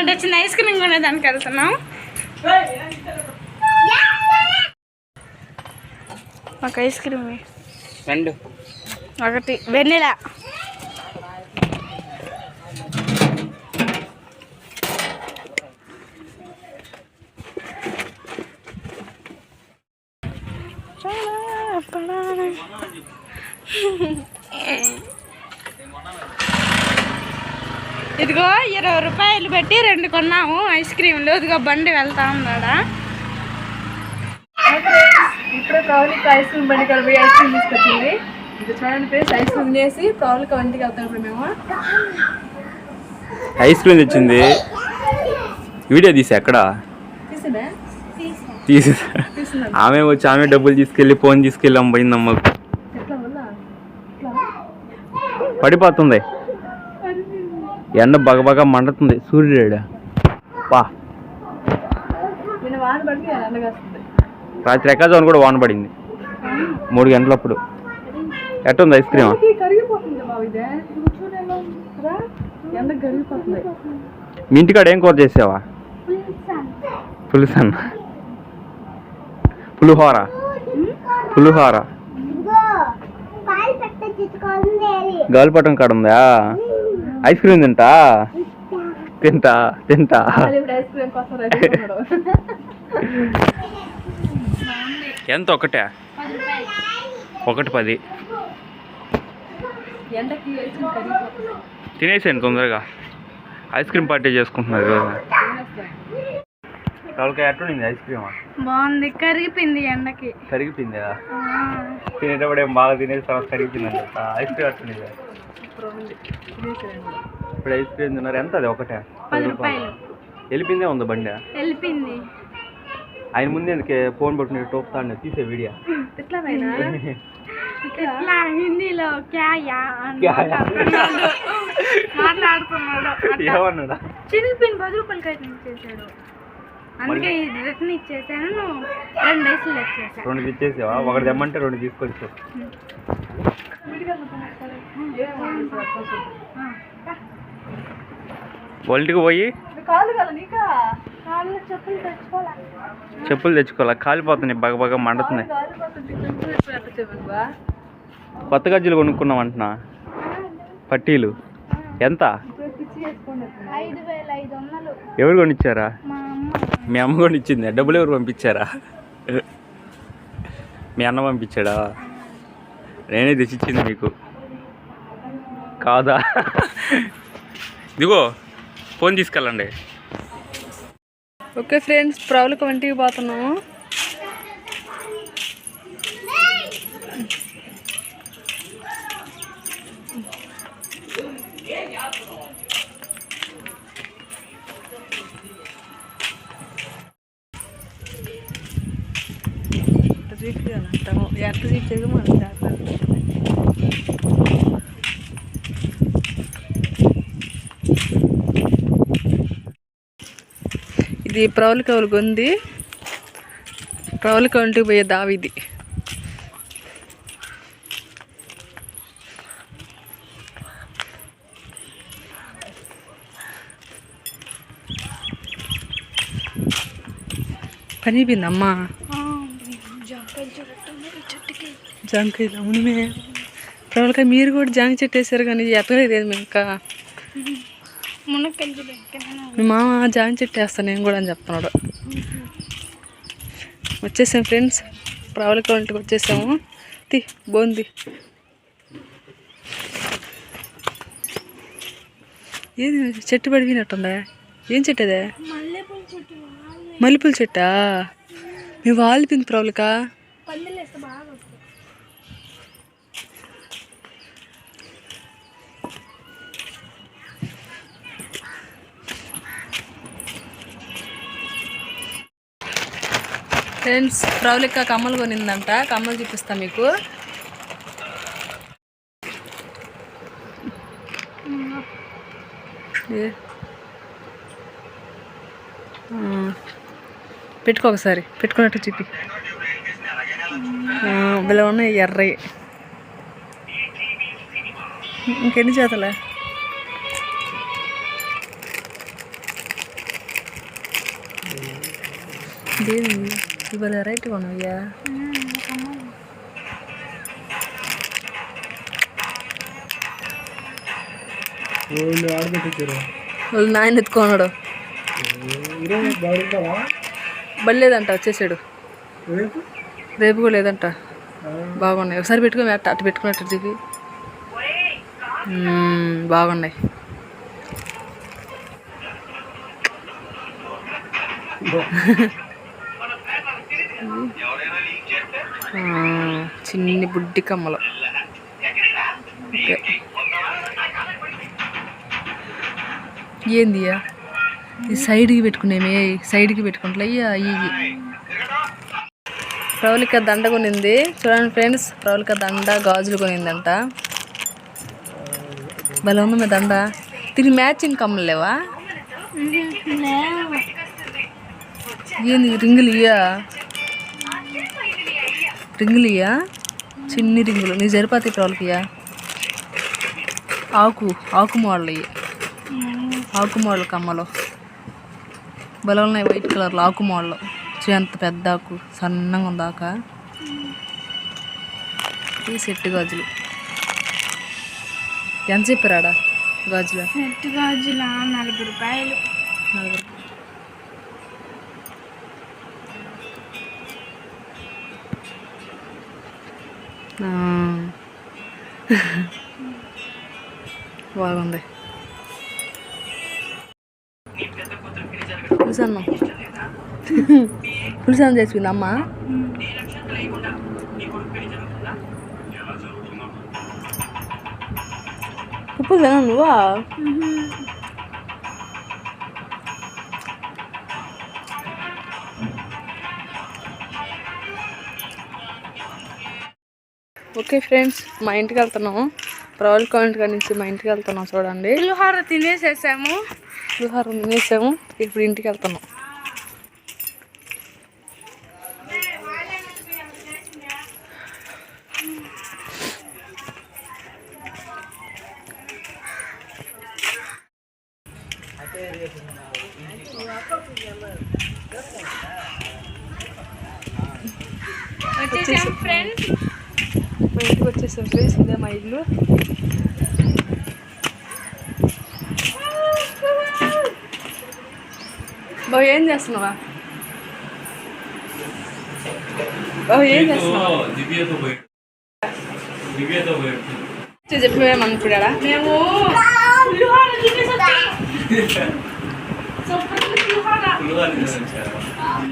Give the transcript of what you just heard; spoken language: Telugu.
బండి వచ్చింది ఐస్ క్రీమ్ కొనేదానికి వెళ్తున్నాం. ఒక ఐస్ క్రీమ్. రెండు. ఒకటి వెన్నెలా ఇదిగో ఇరవై రూపాయలు పెట్టి రెండు కొన్నాము. ఐస్ క్రీమ్లు ఇదిగో బండి వెళ్తా ఉన్నాడా? ఇప్పుడే ప్రౌలికి ఐస్ క్రీమ్ బండి కలిపి ఐస్ క్రీమ్ తీసుకొచ్చింది. ఇది చూడండి ఫ్రెండ్స్ ఐస్ క్రీమ్ చేసి ప్రౌలికి వంటికి వెళ్తాం ఇప్పుడు మేము. ఐస్ క్రీమ్ తెచ్చింది. వీడియో తీసి ఎక్కడ? తీసి ఆమె వచ్చి ఆమె డబ్బులు తీసుకెళ్ళి ఫోన్ తీసుకెళ్ళి వల్ల పడిపోతుంది. ఎండ బగబగా మండుతుంది. సూర్యుడు పా. రాత్రి ఎక్కజోన్ కూడా వాన పడింది. మూడు గంటలప్పుడు. ఎట్టుంది ఐస్ క్రీమ్? మీ ఇంటికాడ ఏం కూర చేసావా? పులుసు అన్న పులిహోర. పులిహోర గాలిపటం కాడ ఉందా? ఐస్ క్రీమ్ తింటా? తింటా తింటా. ఎంత ఒకటే? ఒకటి పది. ఎండకి ఐస్ క్రీమ్ కరిగిపోతుంది తినేసేయండి తొందరగా. ఐస్ క్రీమ్ పార్టీ చేసుకుంటున్నారు వాళ్ళకి ఎట్లుండింది ఐస్ క్రీమ్? బాగుంది. కరిగిపోయింది ఎండకి. కరిగిపోయిందా? తినేటప్పుడు ఏం బాగా తినేసి తర్వాత కరిగిపోయింది ఐస్ క్రీమ్ తినేసేయండి. ఇప్పుడు ఐస్ క్రీమ్ తిన్నారు. ఎంత అది ఒకటే? పది రూపాయలు. వెళ్ళిపోయిందే ఉంది బండి? వెళ్ళిపోయింది. ఆయన ముందు ఎందుకే ఫోన్ పట్టుకుని టోపుతాడు? తీసే వీడియో? ఇట్లా హిందీలో? మాట్లాడుతున్నాడు. ఏమన్నాడా? పది రూపాయలకి అయితే ఇచ్చేసాడు అందుకే ఇది రిటర్న్ ఇచ్చేసాను. రెండు వచ్చేసా రెండు ఇచ్చేసావా? ఒకటి తెమ్మంటే రెండు తీసుకొచ్చు ఏమో సార్, ఒంటికి పోయి? చెప్పులు తెచ్చుకోవాలి? కాలిపోతున్నాయి బాగా బాగా మండుతున్నాయి. కొత్త గజ్జలు కొనుక్కున్నాం అంటున్నా? పట్టీలు? ఎంత? ఎవరు కొనిచ్చారా? మా అమ్మ. మీ అమ్మ కొనిచ్చింది. డబ్బులు ఎవరు పంపించారా? మీ అన్న పంపించాడా? నేనే తెచ్చిచ్చింది మీకు కాదా? ఇదిగో ఫోన్ తీసుకెళ్ళండి. ఓకే ఫ్రెండ్స్ ప్రౌలకు వంటికి పోతున్నాము. ఎంత చూపించేది ఇది ప్రౌలిక వాళ్ళకి ఉంది. ప్రౌలిక వంటికి పోయే దావిది పని అయిపోయిందమ్మా జాంకాయలు అవునుమే. ప్రౌలిక మీరు కూడా జాంక చెట్టు వేసారు కానీ ఎత్తలేదు మేము ఇంకా? మునక్కంచి పెట్టాను మీ మామ జామ చెట్టు వేస్తాను నేను కూడా అని చెప్తున్నాడు. వచ్చేసాం ఫ్రెండ్స్. ప్రావళిక ఇంటికి వచ్చేసాము. తి బోంది ఏది చెట్టు పడిపోయినట్టుందా? ఏం చెట్టు అదే? మల్లెపూల చెట్టు మీ వాలిపోయింది ప్రావళిక ఫ్రెండ్స్ ప్రౌలిక్క కమ్మలు కొనిందంట. కమ్మలు చూపిస్తా మీకు. పెట్టుకో ఒకసారి. పెట్టుకున్నట్టు చూపి. ఇలా ఉన్నాయి ఎర్రయి. ఇంకెన్ని చేతలే? దేవుడు ఇవాళ వెరైటీ కొనవయ్యా వాళ్ళు నాయన ఎత్తుకోనాడు బలేదంట వచ్చేసాడు రేపు కూడా లేదంట బాగున్నాయి ఒకసారి పెట్టుకుని అట్ట అట్ట పెట్టుకున్నట్టు మ్మ్, బాగున్నాయి ఆ, చిన్ని బుడ్డి కమ్మలు. ఏందియా ఈ సైడ్కి పెట్టుకునేమే సైడ్కి పెట్టుకుంటా అయ్యా ఇవి ప్రవళిక దండ కొనింది. చూడండి ఫ్రెండ్స్ ప్రవళిక దండ గాజులు కొనిందంట. భలే ఉంది మీ దండ. దీనికి మ్యాచింగ్ కమ్మలు లేవా. ఏంది రింగులు ఇయ్యా? రింగులు ఇయ్యా చిన్ని రింగులు. నీ సరిపోతాయి ప్రవళికయ్యా ఆకు ఆకు మోడల్ ఇవి ఆకు మోడల్ కమ్మలు. భలే ఉన్నాయి వైట్ కలర్లో ఆకు మోడల్. ఎంత పెద్ద ఆకు. సన్నగా ఉంది ఆక. ఈ సెట్ గాజులు. ఎంత చెప్పారాడా గాజులు? సెట్ గాజుల? నలభై రూపాయలు. నలుగురు బాగుంది. పులుసన్నం. పులుసన్నం చేసుకుంది అమ్మ ఉప్పు నువ్వా ఓకే ఫ్రెండ్స్ మా ఇంటికి వెళ్తున్నాము ప్రవల్ కాయింట్ కాడి నుంచి మా ఇంటికి వెళ్తున్నాం చూడండి. పులిహోర తినేసేసాము. విహారం తినేసాము ఇప్పుడు ఇంటికి వెళ్తున్నాం. ఫ్రెండ్స్. మా ఇంటికి వచ్చేసాం ఫ్రెండ్స్ ఇదే మా ఇల్లు. బాబు ఏం చేస్తున్నావా? బాబు ఏం చేస్తున్నావా? పోయి చెప్పేమని ఇప్పుడు మేము పులిహోర